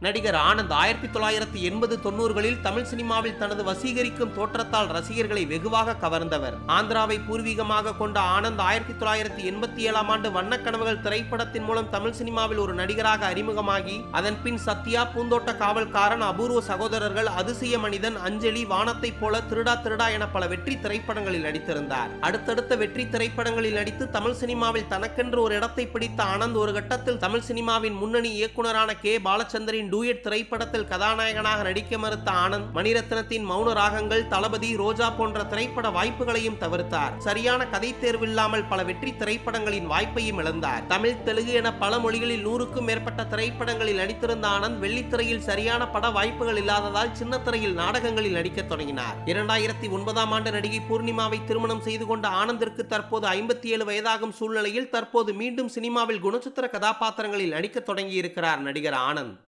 நடிகர் ஆனந்த் ஆயிரத்தி தொள்ளாயிரத்தி எண்பது தொண்ணூறுகளில் தமிழ் சினிமாவில் தனது வசீகரிக்கும் தோற்றத்தால் ரசிகர்களை வெகுவாக கவர்ந்தவர். ஆந்திராவை பூர்வீகமாக கொண்ட ஆனந்த் ஆயிரத்தி தொள்ளாயிரத்தி எண்பத்தி ஏழாம் ஆண்டு வண்ணக்கனவுகள் திரைப்படத்தின் மூலம் தமிழ் சினிமாவில் ஒரு நடிகராக அறிமுகமாகி அதன் பின் சத்யா பூந்தோட்ட காவல்காரன் அபூர்வ சகோதரர்கள் அதிசய மனிதன் அஞ்சலி வானத்தைப் போல திருடா திருடா என பல வெற்றி திரைப்படங்களில் நடித்திருந்தார். அடுத்தடுத்த வெற்றி திரைப்படங்களில் நடித்து தமிழ் சினிமாவில் தனக்கென்று ஒரு இடத்தை பிடித்த ஆனந்த் ஒரு கட்டத்தில் தமிழ் சினிமாவின் முன்னணி இயக்குனரான கே. பாலச்சந்தரின் டூயட் திரைப்படத்தில் கதாநாயகனாக நடிக்க மறுத்த ஆனந்த் மணிரத்னத்தின் மௌன ராகங்கள் தளபதி ரோஜா போன்ற திரைப்பட வாய்ப்புகளையும் தவிர்த்தார். சரியான கதை தேர்வில்லாமல் பல வெற்றி திரைப்படங்களின் வாய்ப்பையும் இழந்தார். தமிழ் தெலுங்கு என பல மொழிகளில் நூறுக்கும் மேற்பட்ட திரைப்படங்களில் நடித்திருந்த ஆனந்த் வெள்ளித்திரையில் சரியான பட வாய்ப்புகள் இல்லாததால் சின்ன திரையில் நாடகங்களில் நடிக்கத் தொடங்கினார். இரண்டாயிரத்தி ஒன்பதாம் ஆண்டு நடிகை பூர்ணிமாவை திருமணம் செய்து கொண்ட ஆனந்திற்கு தற்போது ஐம்பத்தி ஏழு வயதாகும் சூழ்நிலையில் தற்போது மீண்டும் சினிமாவில் குணச்சித்திர கதாபாத்திரங்களில் நடிக்கத் தொடங்கியிருக்கிறார் நடிகர் ஆனந்த்.